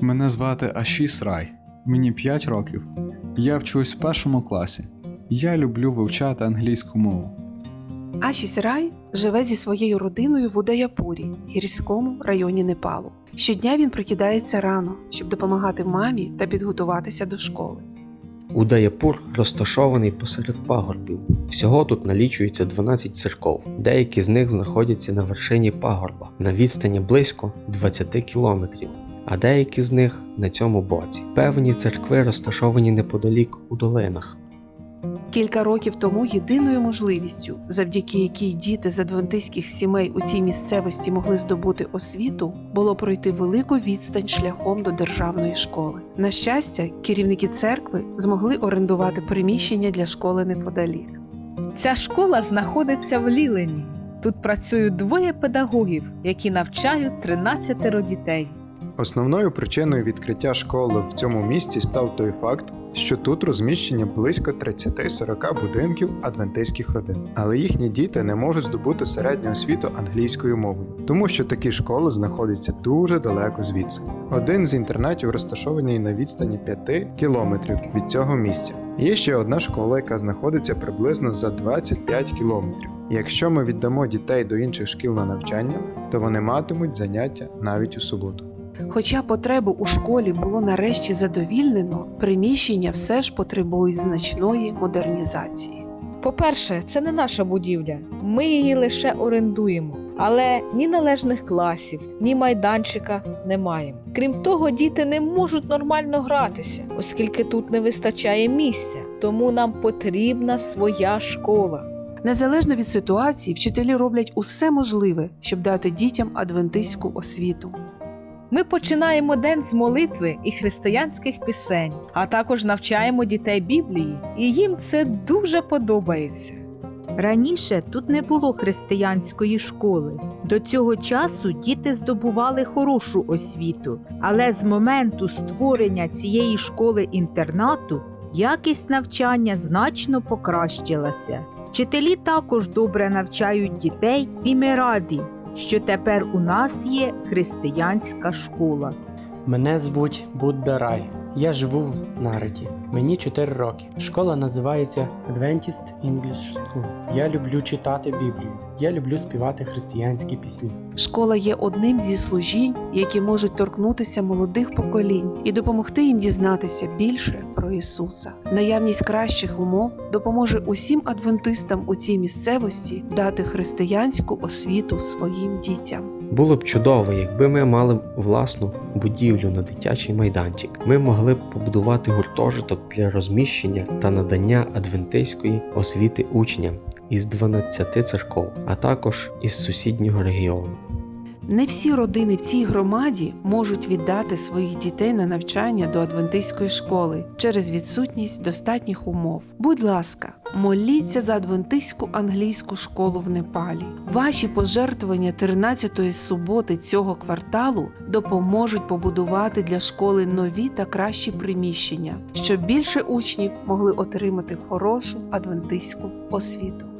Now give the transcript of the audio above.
Мене звати Ашіс Рай. Мені 5 років. Я вчусь в першому класі. Я люблю вивчати англійську мову. Ашіс Рай живе зі своєю родиною в Удаяпурі, гірському районі Непалу. Щодня він прокидається рано, щоб допомагати мамі та підготуватися до школи. Удаяпур розташований посеред пагорбів. Всього тут налічується 12 церков. Деякі з них знаходяться на вершині пагорба на відстані близько 20 кілометрів, а деякі з них на цьому боці. Певні церкви розташовані неподалік у долинах. Кілька років тому єдиною можливістю, завдяки якій діти з адвентистських сімей у цій місцевості могли здобути освіту, було пройти велику відстань шляхом до державної школи. На щастя, керівники церкви змогли орендувати приміщення для школи неподалік. Ця школа знаходиться в Лілені. Тут працюють двоє педагогів, які навчають 13 дітей. Основною причиною відкриття школи в цьому місті став той факт, що тут розміщені близько 30-40 будинків адвентистських родин, але їхні діти не можуть здобути середню освіту англійською мовою, тому що такі школи знаходяться дуже далеко звідси. Один з інтернатів розташований на відстані 5 кілометрів від цього місця. Є ще одна школа, яка знаходиться приблизно за 25 кілометрів. Якщо ми віддамо дітей до інших шкіл на навчання, то вони матимуть заняття навіть у суботу. Хоча потребу у школі було нарешті задовільнено, приміщення все ж потребують значної модернізації. По-перше, це не наша будівля, ми її лише орендуємо. Але ні належних класів, ні майданчика не маємо. Крім того, діти не можуть нормально гратися, оскільки тут не вистачає місця. Тому нам потрібна своя школа. Незалежно від ситуації, вчителі роблять усе можливе, щоб дати дітям адвентистську освіту. Ми починаємо день з молитви і християнських пісень, а також навчаємо дітей Біблії, і їм це дуже подобається. Раніше тут не було християнської школи. До цього часу діти здобували хорошу освіту, але з моменту створення цієї школи-інтернату якість навчання значно покращилася. Вчителі також добре навчають дітей, і ми раді, що тепер у нас є християнська школа. Мене звуть Будда Рай. Я живу в Нареті. Мені 4 роки. Школа називається Adventist English School. Я люблю читати Біблію. Я люблю співати християнські пісні. Школа є одним зі служінь, які можуть торкнутися молодих поколінь і допомогти їм дізнатися більше про Ісуса. Наявність кращих умов допоможе усім адвентистам у цій місцевості дати християнську освіту своїм дітям. Було б чудово, якби ми мали власну будівлю на дитячий майданчик. Ми могли б побудувати гуртожиток для розміщення та надання адвентистської освіти учням із 12 церков, а також із сусіднього регіону. Не всі родини в цій громаді можуть віддати своїх дітей на навчання до адвентистської школи через відсутність достатніх умов. Будь ласка, моліться за адвентистську англійську школу в Непалі. Ваші пожертвування 13-ї суботи цього кварталу допоможуть побудувати для школи нові та кращі приміщення, щоб більше учнів могли отримати хорошу адвентистську освіту.